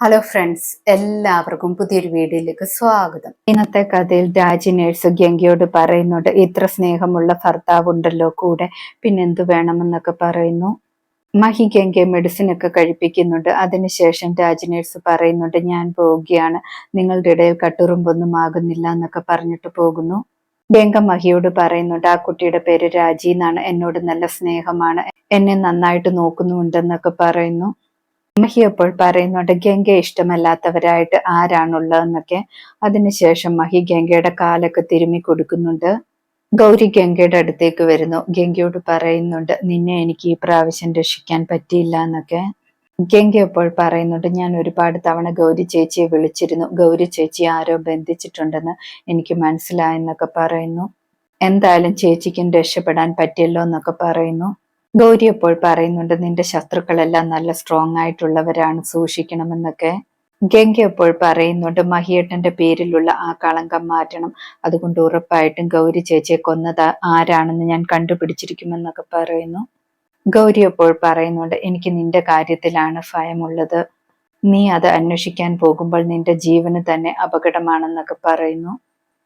Hello friends എല്ലാവർക്കും പുതിയൊരു വീഡിയോയിലേക്ക് സ്വാഗതം. ഇന്നത്തെ കഥയിൽ രാജി നേഴ്സ് ഗംഗയോട് പറയുന്നുണ്ട് ഇത്ര സ്നേഹമുള്ള ഭർത്താവ് ഉണ്ടല്ലോ കൂടെ പിന്നെന്തു വേണമെന്നൊക്കെ പറയുന്നു? മഹി ഗംഗ മെഡിസിൻ ഒക്കെ കഴിപ്പിക്കുന്നുണ്ട്. അതിനുശേഷം രാജി നേഴ്സ് പറയുന്നുണ്ട് ഞാൻ പോവുകയാണ്. നിങ്ങളുടെ ഇടയിൽ കട്ടുറുമ്പൊന്നും ആകുന്നില്ല എന്നൊക്കെ പറഞ്ഞിട്ട് പോകുന്നു. ഗംഗ മഹിയോട് പറയുന്നുണ്ട് ആ കുട്ടിയുടെ പേര് രാജി എന്നാണ്. എന്നോട് നല്ല സ്നേഹമാണ്. എന്നെ നന്നായിട്ട് നോക്കുന്നുണ്ടെന്നൊക്കെ പറയുന്നു. മഹി അപ്പോൾ പറയുന്നുണ്ട്. ഗംഗ ഇഷ്ടമല്ലാത്തവരായിട്ട് ആരാണുള്ളതെന്നൊക്കെ. അതിനുശേഷം മഹി ഗംഗയുടെ കാലൊക്കെ തിരുമ്മി കൊടുക്കുന്നുണ്ട്. ഗൗരി ഗംഗയുടെ അടുത്തേക്ക് വരുന്നു. ഗംഗയോട് പറയുന്നുണ്ട് നിന്നെ എനിക്ക് ഈ പ്രാവശ്യം രക്ഷിക്കാൻ പറ്റിയില്ല എന്നൊക്കെ. ഗംഗ അപ്പോൾ പറയുന്നുണ്ട് ഞാൻ ഒരുപാട് തവണ ഗൗരി ചേച്ചിയെ വിളിച്ചിരുന്നു. ഗൗരി ചേച്ചി ആരോ ബന്ധിച്ചിട്ടുണ്ടെന്ന് എനിക്ക് മനസ്സിലായെന്നൊക്കെ പറയുന്നു. എന്തായാലും ചേച്ചിക്കും രക്ഷപ്പെടാൻ പറ്റിയല്ലോ എന്നൊക്കെ പറയുന്നു. ഗൗരി അപ്പോൾ പറയുന്നുണ്ട് നിന്റെ ശത്രുക്കളെല്ലാം നല്ല സ്ട്രോങ് ആയിട്ടുള്ളവരാണ് സൂക്ഷിക്കണമെന്നൊക്കെ. ഗംഗ അപ്പോൾ പറയുന്നുണ്ട് മഹിയേട്ടന്റെ പേരിലുള്ള ആ കളങ്കം മാറ്റണം. അതുകൊണ്ട് ഉറപ്പായിട്ടും ഗൗരി ചേച്ചിയെ കൊന്നത് ആരാണെന്ന് ഞാൻ കണ്ടുപിടിച്ചിരിക്കുമെന്നൊക്കെ പറയുന്നു. ഗൗരി അപ്പോൾ പറയുന്നുണ്ട് എനിക്ക് നിന്റെ കാര്യത്തിലാണ് ഭയമുള്ളത്. നീ അത് അന്വേഷിക്കാൻ പോകുമ്പോൾ നിന്റെ ജീവന് തന്നെ അപകടമാണെന്നൊക്കെ പറയുന്നു.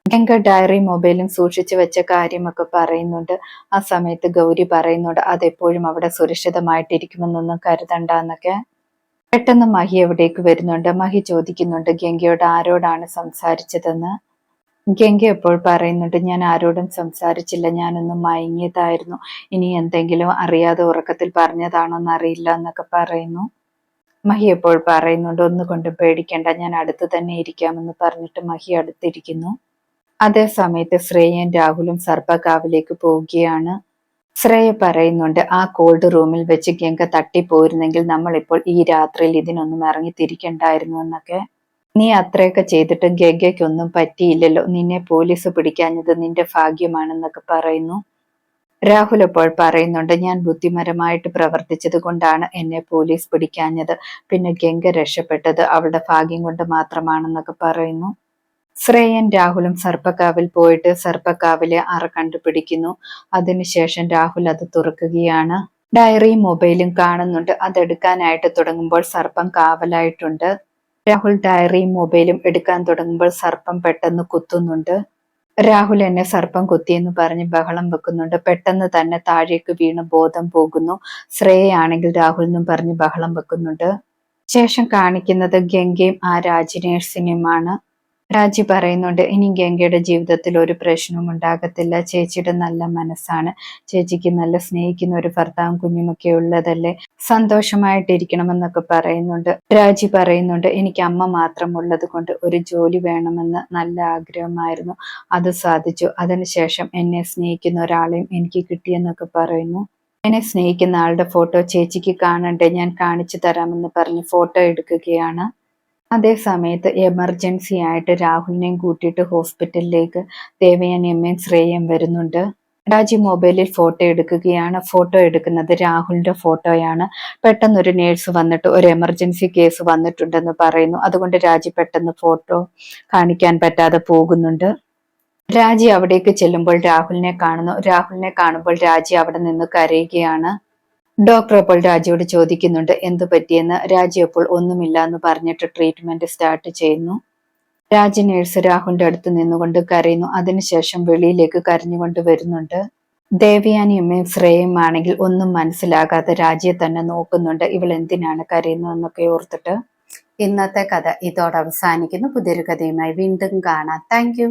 ഗംഗ ഡയറി മൊബൈലും സൂക്ഷിച്ചു വെച്ച കാര്യമൊക്കെ പറയുന്നുണ്ട്. ആ സമയത്ത് ഗൗരി പറയുന്നുണ്ട് അതെപ്പോഴും അവിടെ സുരക്ഷിതമായിട്ടിരിക്കുമെന്നൊന്നും കരുതണ്ട എന്നൊക്കെ പെട്ടെന്ന് മഹി എവിടേക്ക് വരുന്നുണ്ട്. മഹി ചോദിക്കുന്നുണ്ട് ഗംഗയോട് ആരോടാണ് സംസാരിച്ചതെന്ന്? ഗംഗ എപ്പോൾ പറയുന്നുണ്ട് ഞാൻ ആരോടും സംസാരിച്ചില്ല ഞാനൊന്നും മയങ്ങിയതായിരുന്നു. ഇനി എന്തെങ്കിലും അറിയാതെ ഉറക്കത്തിൽ പറഞ്ഞതാണോ എന്നറിയില്ല എന്നൊക്കെ പറയുന്നു. മഹി എപ്പോൾ പറയുന്നുണ്ട് ഒന്നുകൊണ്ടും പേടിക്കേണ്ട ഞാൻ അടുത്ത് തന്നെ ഇരിക്കാമെന്ന് പറഞ്ഞിട്ട് മഹി അടുത്തിരിക്കുന്നു. അതേ സമയത്ത് ശ്രേയൻ രാഹുലും സർപ്പകാവിലേക്ക് പോവുകയാണ്. ശ്രേയ പറയുന്നുണ്ട് ആ കോൾഡ് റൂമിൽ വെച്ച് ഗംഗ തട്ടിപ്പോയിരുന്നെങ്കിൽ നമ്മൾ ഇപ്പോൾ ഈ രാത്രിയിൽ ഇതിനൊന്നും ഇറങ്ങി തിരിക്കണ്ടായിരുന്നു എന്നൊക്കെ. നീ അത്രയൊക്കെ ചെയ്തിട്ടും ഗംഗയ്ക്കൊന്നും പറ്റിയില്ലല്ലോ. നിന്നെ പോലീസ് പിടിക്കാഞ്ഞത് നിന്റെ ഭാഗ്യമാണെന്നൊക്കെ പറയുന്നു. രാഹുൽ അപ്പോൾ പറയുന്നുണ്ട് ഞാൻ ബുദ്ധിമരമായിട്ട് പ്രവർത്തിച്ചത് കൊണ്ടാണ് എന്നെ പോലീസ് പിടിക്കാഞ്ഞത്. പിന്നെ ഗംഗ രക്ഷപ്പെട്ടത് അവളുടെ ഭാഗ്യം കൊണ്ട് മാത്രമാണെന്നൊക്കെ പറയുന്നു. ശ്രേയൻ രാഹുലും സർപ്പക്കാവിൽ പോയിട്ട് സർപ്പക്കാവിലെ അറ കണ്ടുപിടിക്കുന്നു. അതിനുശേഷം രാഹുൽ അത് തുറക്കുകയാണ്. ഡയറിയും മൊബൈലും കാണുന്നുണ്ട്. അതെടുക്കാനായിട്ട് തുടങ്ങുമ്പോൾ സർപ്പം കാവലായിട്ടുണ്ട്. രാഹുൽ ഡയറിയും മൊബൈലും എടുക്കാൻ തുടങ്ങുമ്പോൾ സർപ്പം പെട്ടെന്ന് കുത്തുന്നുണ്ട്. രാഹുൽ എന്നെ സർപ്പം കുത്തിയെന്ന് പറഞ്ഞ് ബഹളം വെക്കുന്നുണ്ട്. പെട്ടെന്ന് തന്നെ താഴേക്ക് വീണ് ബോധം പോകുന്നു. ശ്രേയാണെങ്കിൽ രാഹുൽ എന്നും പറഞ്ഞ് ബഹളം വെക്കുന്നുണ്ട്. ശേഷം കാണിക്കുന്നത് ഗംഗയും ആ രാജിനേഴ്സിനുമാണ് രാജി പറയുന്നുണ്ട് ഇനി ഗംഗയുടെ ജീവിതത്തിൽ ഒരു പ്രശ്നവും ഉണ്ടാകത്തില്ല. ചേച്ചിയുടെ നല്ല മനസ്സാണ്. ചേച്ചിക്ക് നല്ല സ്നേഹിക്കുന്ന ഒരു ഭർത്താവും കുഞ്ഞുമൊക്കെ ഉള്ളതല്ലേ? സന്തോഷമായിട്ടിരിക്കണമെന്നൊക്കെ പറയുന്നുണ്ട്. രാജി പറയുന്നുണ്ട് എനിക്ക് അമ്മ മാത്രം ഉള്ളത് കൊണ്ട് ഒരു ജോലി വേണമെന്ന് നല്ല ആഗ്രഹമായിരുന്നു. അത് സാധിച്ചു. അതിനുശേഷം എന്നെ സ്നേഹിക്കുന്ന ഒരാളെയും എനിക്ക് കിട്ടിയെന്നൊക്കെ പറയുന്നു. എന്നെ സ്നേഹിക്കുന്ന ആളുടെ ഫോട്ടോ ചേച്ചിക്ക് കാണണ്ടേ? ഞാൻ കാണിച്ചു തരാമെന്ന് പറഞ്ഞ് ഫോട്ടോ എടുക്കുകയാണ്. അതേ സമയത്ത് എമർജൻസി ആയിട്ട് രാഹുലിനെയും കൂട്ടിയിട്ട് ഹോസ്പിറ്റലിലേക്ക് ദേവയാനിയമ്മയും ശ്രേയം വരുന്നുണ്ട്. രാജി മൊബൈലിൽ ഫോട്ടോ എടുക്കുകയാണ്. ഫോട്ടോ എടുക്കുന്നത് രാഹുലിന്റെ ഫോട്ടോയാണ് പെട്ടെന്ന് ഒരു നേഴ്സ് വന്നിട്ട് ഒരു എമർജൻസി കേസ് വന്നിട്ടുണ്ടെന്ന് പറയുന്നു. അതുകൊണ്ട് രാജി പെട്ടെന്ന് ഫോട്ടോ കാണിക്കാൻ പറ്റാതെ പോകുന്നുണ്ട്. രാജി അവിടേക്ക് ചെല്ലുമ്പോൾ രാഹുലിനെ കാണുന്നു. രാഹുലിനെ കാണുമ്പോൾ രാജി അവിടെ നിന്ന് കരയുകയാണ്. ഡോക്ടർ അപ്പോൾ രാജയോട് ചോദിക്കുന്നുണ്ട് എന്തു പറ്റിയെന്ന്? രാജി അപ്പോൾ ഒന്നുമില്ല എന്ന് പറഞ്ഞിട്ട് ട്രീറ്റ്മെന്റ് സ്റ്റാർട്ട് ചെയ്യുന്നു. രാജ നേഴ്സ് രാഹുലിന്റെ അടുത്ത് നിന്നുകൊണ്ട് കരയുന്നു. അതിനുശേഷം വെളിയിലേക്ക് കരഞ്ഞുകൊണ്ട് വരുന്നുണ്ട്. ദേവയാനിയമ്മയും ശ്രേയയും ആണെങ്കിൽ ഒന്നും മനസ്സിലാകാതെ രാജ്യെ തന്നെ നോക്കുന്നുണ്ട്. ഇവൾ എന്തിനാണ് കരയുന്നതെന്നൊക്കെ ഓർത്തിട്ട്? ഇന്നത്തെ കഥ ഇതോടെ അവസാനിക്കുന്നു. പുതിയൊരു കഥയുമായി വീണ്ടും കാണാം. താങ്ക്